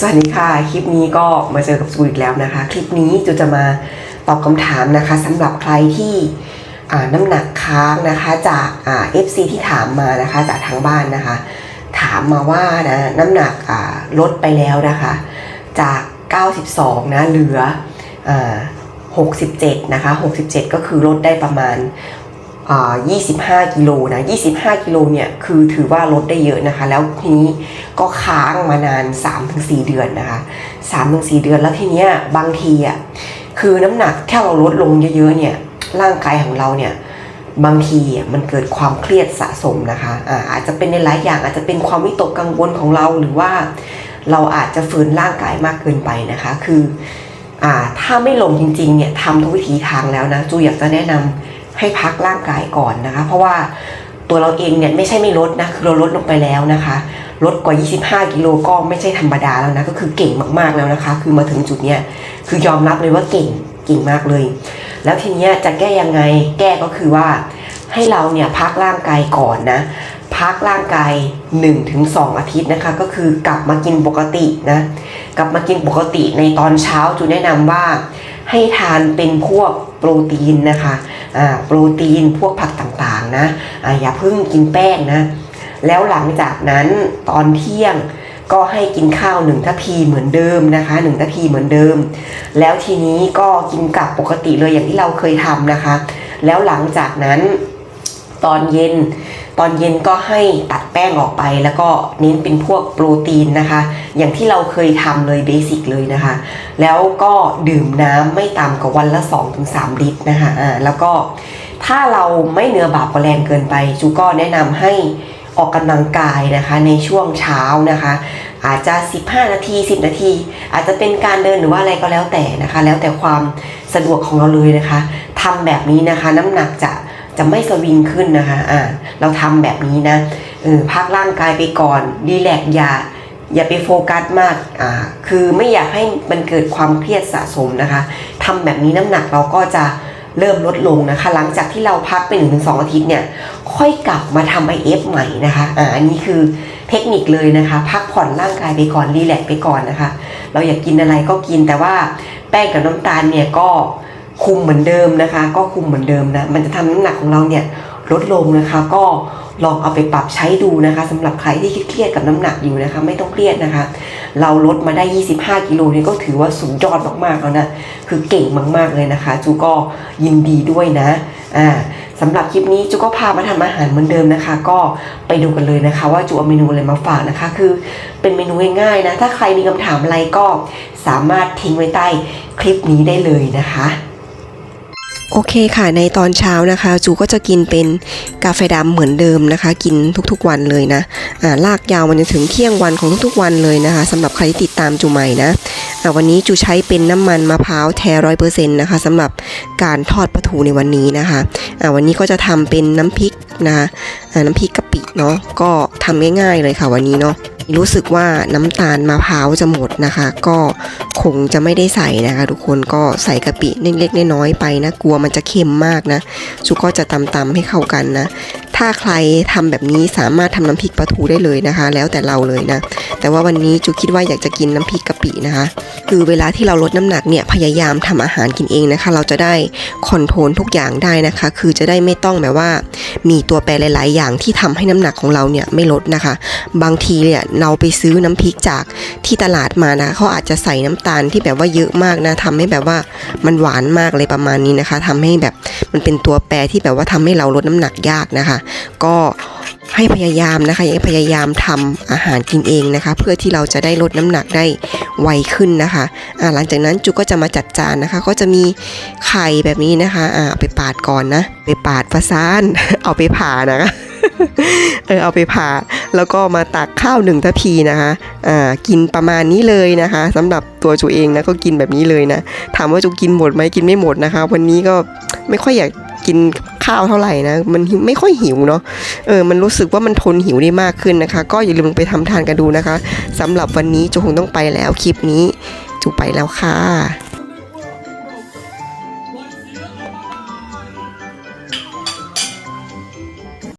สวัสดีค่ะ คลิปนี้ก็มาเจอกับจูอีกแล้วนะคะ คลิปนี้จูจะมาตอบคำถามนะคะสำหรับใครที่น้ำหนักค้างนะคะจากเอ่า FC ที่ถามมานะคะจากทางบ้านนะคะ ถามมาว่านะน้ำหนักลดไปแล้วนะคะ จาก 92 นะเหลืออ67 นะคะ 67 ก็คือลดได้ประมาณ 25 กิโลนะ 25 กิโลเนี่ย คือถือว่าลดได้เยอะนะคะ แล้วทีนี้ก็ค้างมานาน 3-4 เดือนนะคะ 3-4 เดือน แล้วทีเนี้ยบางทีอะ คือน้ำหนักแค่เราลดลงเยอะๆ เนี่ย ร่างกายของเราเนี่ย บางทีมันเกิดความเครียดสะสมนะคะอาอาจจะเป็นในหลายอย่าง อาจจะเป็นความวิตกกังวลของเรา หรือว่าเราอาจจะฝืนร่างกายมากเกินไปนะคะ คือ อ่า ถ้าไม่ลงจริงๆ เนี่ยทำทุกวิถีทางแล้วนะ จูอยากจะแนะนำ ให้พักร่างกายก่อนนะคะ เพราะว่าตัวเราเองเนี่ยไม่ใช่ไม่ลดนะคือเราลดลงไปแล้วนะคะลดกว่า 25 กิโลก็ไม่ใช่ธรรมดาแล้วนะก็คือเก่งมากๆแล้วนะคะ คือมาถึงจุดเนี้ยคือยอมรับเลยว่าเก่งเก่งมากเลย แล้วทีเนี้ยจะแก้ยังไงแก้ก็คือว่าให้เราเนี่ยพักร่างกายก่อนนะพักร่างกาย 1-2 อาทิตย์นะคะ ก็คือกลับมากินปกตินะกลับมากินปกติในตอนเช้าจูแนะนำว่า ให้ทานเป็นพวกโปรตีนนะคะอ่าโปรตีนพวกผักต่างๆนะอ่าอย่าเพิ่งกินแป้งนะแล้วหลังจากนั้นตอนเที่ยงก็ให้กินข้าวหนึ่งทัพพีเหมือนเดิมนะคะหนึ่งทัพพีเหมือนเดิม แล้วทีนี้ก็กินกับปกติเลยอย่างที่เราเคยทำนะคะ แล้วหลังจากนั้นตอนเย็น ตอนเย็นก็ให้ตัดแป้งออกไป แล้วก็เน้นเป็นพวกโปรตีนนะคะ อย่างที่เราเคยทำเลยเบสิกเลยนะคะ แล้วก็ดื่มน้ำไม่ต่ำกว่าวันละ 2-3 ลิตรนะคะอ่าแล้วก็ถ้าเราไม่เนื้อบาปกว่าแรงเกินไป จูก็แนะนำให้ออกกำลังกายนะคะในช่วงเช้านะคะ อาจจะ 15 นาที 10 นาที อาจจะเป็นการเดินหรือว่าอะไรก็แล้วแต่นะคะ แล้วแต่ความสะดวกของเราเลยนะคะทำแบบนี้นะคะน้ำหนักจะ จะไม่สวิงขึ้นนะคะอ่าเราทำแบบนี้นะเออพักร่างกายไปก่อนดีแลกอย่าอย่าไปโฟกัสมากอ่าคือไม่อยากให้มันเกิดความเครียดสะสมนะคะทำแบบนี้น้ำหนักเราก็จะเริ่มลดลงนะคะ หลังจากที่เราพักไปหนึ่งถึงสองอาทิตย์เนี่ย ค่อยกลับมาทำ IF ใหม่นะคะอ่าอันนี้คือเทคนิคเลยนะคะ พักผ่อนร่างกายไปก่อนรีแลกไปก่อนนะคะ เราอยากกินอะไรก็กินแต่ว่าแป้งกับน้ำตาลเนี่ยก็ คุมเหมือนเดิมนะคะ ก็คุมเหมือนเดิมนะ มันจะทำน้ำหนักของเราเนี่ยลดลงนะคะ ก็ลองเอาไปปรับใช้ดูนะคะสำหรับใครที่เครียดกับน้ำหนักอยู่นะคะ ไม่ต้องเครียดนะคะ เราลดมาได้ 25 กิโลนี่ก็ถือว่าสุดยอดมากๆแล้วนะ คือเก่งมากๆเลยนะคะ จูก็ยินดีด้วยนะ อ่าสำหรับคลิปนี้จูก็พามาทำอาหารเหมือนเดิมนะคะ ก็ไปดูกันเลยนะคะ ว่าจูเอาเมนูอะไรมาฝากนะคะ คือเป็นเมนูง่ายๆนะ ถ้าใครมีคำถามอะไรก็สามารถทิ้งไว้ใต้คลิปนี้ได้เลยนะคะ โอเคค่ะในตอนเช้านะคะ จูก็จะกินเป็นกาแฟดำเหมือนเดิมนะคะ กินทุกๆวันเลยนะอ่าลากยาวมันจะถึงเที่ยงวันของทุกๆวันเลยนะคะสำหรับใครที่ติดตามจูใหม่นะอ่าวันนี้จูใช้เป็นน้ำมันมะพร้าวแท้ร้อยเปอร์เซ็นต์นะคะสำหรับการทอดปลาทูในวันนี้นะคะอ่าวันนี้ก็จะทำเป็นน้ำพริกนะคะอ่าน้ำพริกกะปิเนาะก็ทำง่ายๆเลยค่ะวันนี้เนาะรู้สึกว่าน้ำตาลมะพร้าวจะหมดนะคะ ก็ คงจะไม่ได้ใส่นะคะ ทุกคนก็ใส่กะปิเล็กๆน้อยๆไปนะ กลัวมันจะเค็มมากนะจูก็จะตำๆให้เข้ากันนะ ถ้าใครทำแบบนี้สามารถทำน้ำพริกปลาทูได้เลยนะคะ แล้วแต่เราเลยนะ แต่ว่าวันนี้จูคิดว่าอยากจะกินน้ำพริกกะปินะคะ คือเวลาที่เราลดน้ำหนักเนี่ยพยายามทำอาหารกินเองนะคะ เราจะได้คอนโทรลทุกอย่างได้นะคะ คือจะได้ไม่ต้องแบบว่า มีตัวแปรหลาย ๆ อย่างที่ทำให้น้ำหนักของเราเนี่ยไม่ลดนะคะ บางทีเนี่ยเราไปซื้อน้ำพริกจากที่ตลาดมานะเขาอาจจะใส่น้ำตาลที่แบบว่าเยอะมากนะทำให้แบบว่ามันหวานมากเลยประมาณนี้นะคะทำให้แบบมันเป็นตัวแปรที่แบบว่าทำให้เราลดน้ำหนักยากนะคะก็ให้พยายามนะคะให้พยายามทำอาหารกินเองนะคะ เพื่อที่เราจะได้ลดน้ำหนักได้ไวขึ้นนะคะอ่าหลังจากนั้นจุก็จะมาจัดจานนะคะ ก็จะมีไข่แบบนี้นะคะอ่าเอาไปปาดก่อนนะ ไปปาดฟาซานเอาไปผ่านะคะเออเอาไปผ่าแล้วก็มาตักข้าวหนึ่งทัพีนะคะอ่ากินประมาณนี้เลยนะคะสำหรับตัวจูเองนะก็กินแบบนี้เลยนะ ถามว่าจูกินหมดไหมกินไม่หมดนะคะ วันนี้ก็ไม่ค่อยอยาก กินข้าวเท่าไหร่นะมันไม่ค่อยหิวเนาะเออมันรู้สึกว่ามันทนหิวได้มากขึ้นนะคะ ก็อย่าลืมไปทำทานกันดูนะคะสำหรับวันนี้จูคงต้องไปแล้วคลิปนี้จูไปแล้วค่ะ